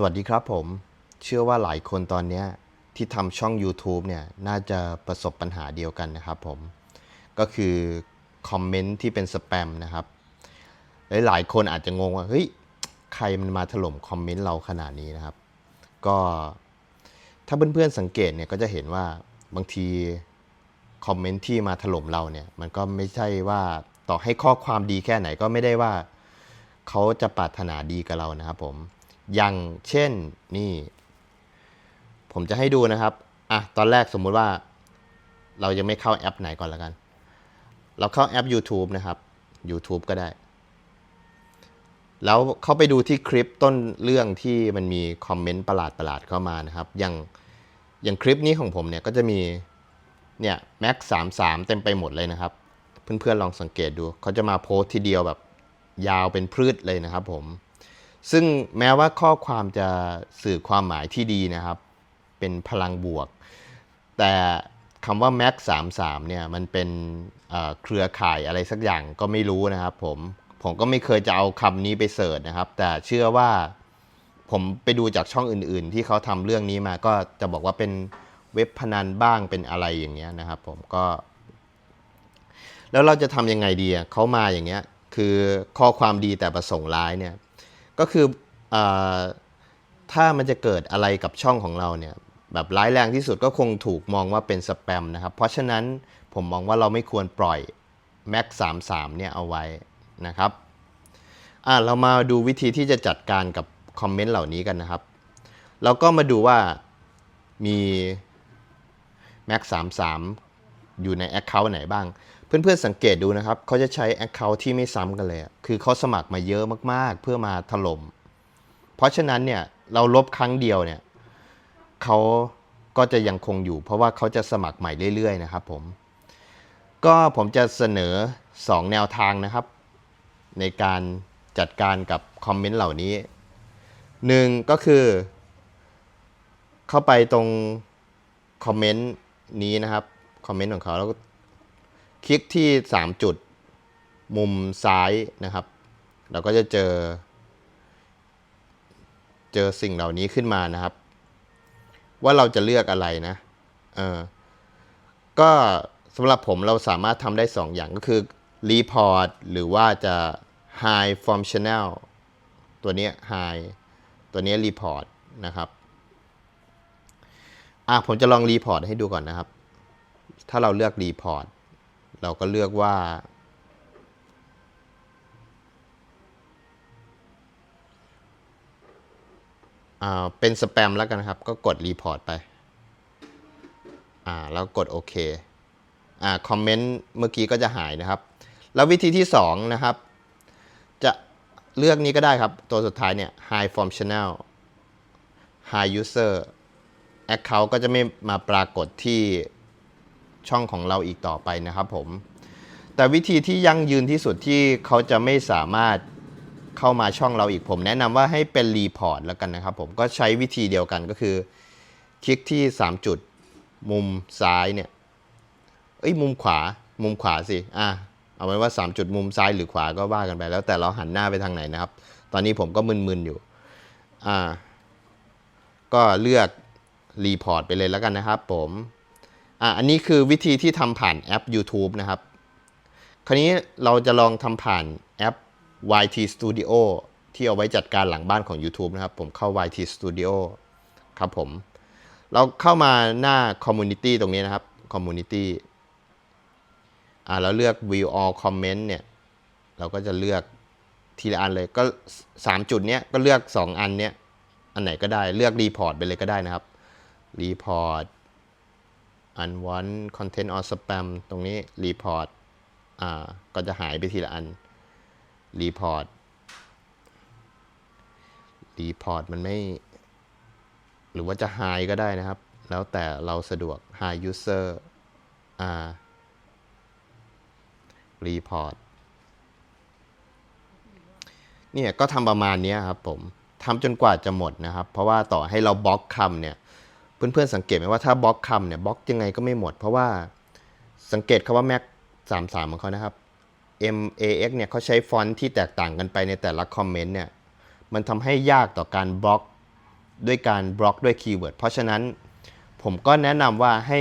สวัสดีครับผม เชื่อว่าหลายคนตอนนี้ที่ทำช่อง YouTube เนี่ยน่าจะประสบปัญหาเดียวกันนะครับผม ก็คือคอมเมนต์ที่เป็นสแปมนะครับ หลายคนอาจจะงงว่าเฮ้ยใครมันมาถล่มคอมเมนต์เราขนาดนี้นะครับ ก็ถ้าเพื่อนๆสังเกตเนี่ยก็จะเห็นว่าบางทีคอมเมนต์ที่มาถล่มเราเนี่ยมันก็ไม่ใช่ว่าต่อให้ข้อความดีแค่ไหนก็ไม่ได้ว่าเขาจะปรารถนาดีกับเรานะครับผม อย่างเช่นนี่ ผมจะให้ดูนะครับอะตอนแรกสมมุติว่า เรายังไม่เข้าแอปไหนก่อนแล้วกัน เราเข้าแอป YouTube นะครับ YouTube ก็ได้ แล้วเข้าไปดูที่คลิปต้นเรื่องที่มันมีคอมเมนต์ประหลาดประหลาดๆเข้ามานะครับ อย่างอย่างคลิปนี้ของผมเนี่ยก็จะมีเนี่ยแม็กสามสามเต็มไปหมดเลยนะครับ เพื่อนๆลองสังเกตดูเขาจะมาโพสต์ทีเดียวแบบยาวเป็นพืชเลยนะครับผม ซึ่งแม้ว่าข้อความจะสื่อความหมายที่ดีนะครับ เป็นพลังบวก แต่คำว่า Max 33เนี่ยมันเป็นเครือข่ายอะไรสักอย่างก็ไม่รู้นะครับผมผมก็ไม่เคยจะเอาคำนี้ไปเสิร์ชนะครับ แต่เชื่อว่าผมไปดูจากช่องอื่นๆ ที่เขาทำเรื่องนี้มาก็จะบอกว่าเป็นเว็บพนันบ้างเป็นอะไรอย่างเงี้ยนะครับผมก็ แล้วเราจะทำยังไงดีเขามาอย่างเงี้ย คือข้อความดีแต่ประสงค์ร้ายเนี่ย ก็คืออถ้ามันจะเกิดอะไรกับช่องของเราเนี่ยแบบร้ายแรงที่สุดก็คงถูกมองว่าเป็นสแปมนะครับ เพราะฉะนั้นผมมองว่าเราไม่ควรปล่อย Max 33เนี่ยเอาไว้นะครับอะเรามาดูวิธีที่จะจัดการกับคอมเมนต์เหล่านี้กันนะครับ เราก็มาดูว่ามี Max 33อยู่ใน Account ไหนบ้าง เพื่อนๆสังเกตดูนะครับเขาจะใช้ Account ที่ไม่ซ้ำกันเลย คือเขาสมัครมาเยอะมากๆ เพื่อมาถล่ม เพราะฉะนั้นเนี่ยเราลบครั้งเดียวเนี่ยเขาก็จะยังคงอยู่ เพราะว่าเขาจะสมัครใหม่เรื่อยๆนะครับผม ก็ผมจะเสนอ 2 แนวทางนะครับ ในการจัดการกับคอมเมนต์เหล่านี้หนึ่งก็คือ เข้าไปตรงคอมเมนต์นี้นะครับคอมเมนต์ของเขาแล้วก็ คลิกที่ 3 จุดมุมซ้ายนะครับ เราก็จะเจอ เจอสิ่งเหล่านี้ขึ้นมานะครับ ว่าเราจะเลือกอะไรนะเออก็สำหรับผมเราสามารถทำได้ 2 อย่างก็คือ Report หรือว่าจะ High from Channel ตัวเนี้ย High ตัวเนี้ย Report นะครับอะผมจะลอง Report ให้ดูก่อนนะครับ ถ้าเราเลือก Report เราก็เลือกว่าอ่า เป็นสแปมแล้วกันครับ ก็กดรีพอร์ตไป อ่า แล้วกดโอเค อ่า คอมเมนต์เมื่อกี้ก็จะหายนะครับ แล้ววิธีที่ 2 นะครับ จะเลือกนี้ก็ได้ครับ ตัวสุดท้ายเนี่ย high from channel high user account ก็จะไม่มาปรากฏที่ ช่องของเราอีกต่อไปนะครับผมแต่วิธีที่ยั่งยืนที่สุดที่เขาจะไม่สามารถเข้ามาช่องเราอีกผม แนะนำว่าให้เป็นรีพอร์ตแล้วกันนะครับผมก็ใช้วิธีเดียวกันก็คือ คลิกที่ 3 จุด มุมซ้ายเนี่ยเอ้ยมุมขวา มุมขวาสิอะเอาไว้ว่า 3 จุดมุมซ้ายหรือขวาก็ว่ากันไปแล้วแต่เราหันหน้าไปทางไหนนะครับ ตอนนี้ผมก็มึนๆอยู่อ่าก็เลือกรีพอร์ตไปเลยแล้วกันนะครับผม อะอันนี้คือวิธีที่ทำผ่านแอป YouTube นะครับ คราวนี้เราจะลองทำผ่านแอป YT Studio ที่เอาไว้จัดการหลังบ้านของ YouTube นะครับ ผมเข้า YT Studio ครับผม เราเข้ามาหน้า Community ตรงนี้นะครับ Community อ่าเราเลือก View All Comment เนี่ย เราก็จะเลือกทีละอันเลยก็ 3 จุดเนี้ยก็เลือก 2 อันเนี้ยอันไหนก็ได้เลือก Report ไปเลยก็ได้นะครับ Report Unwanted Content or Spam ตรงนี้ Report อ่า ก็จะหายไปทีละอันรีพอร์ตรีพอร์ตมันไม่ หรือว่าจะ High ก็ได้นะครับ แล้วแต่เราสะดวก High User อ่ารีพอร์ตเนี่ยก็ทำประมาณนี้ครับผมทำจนกว่าจะหมดนะครับ เพราะว่าต่อให้เราบล็อกคำเนี่ย เพื่อนๆสังเกตไหมว่าถ้าบล็อกคำเนี่ยบล็อกยังไงก็ไม่หมด เพราะว่าสังเกตคำว่า Mac 33 ของเขานะครับ MAX เนี่ยเขาใช้ฟอนต์ที่แตกต่างกันไปในแต่ละคอมเมนต์เนี่ยมันทำให้ยากต่อการบล็อกด้วยการบล็อกด้วยคีย์เวิร์ดเพราะฉะนั้นผมก็แนะนำว่าให้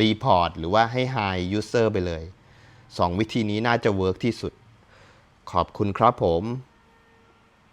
รีพอร์ตหรือว่าให้ hide user ไปเลย 2 วิธีนี้น่าจะเวิร์กที่สุด ขอบคุณครับผม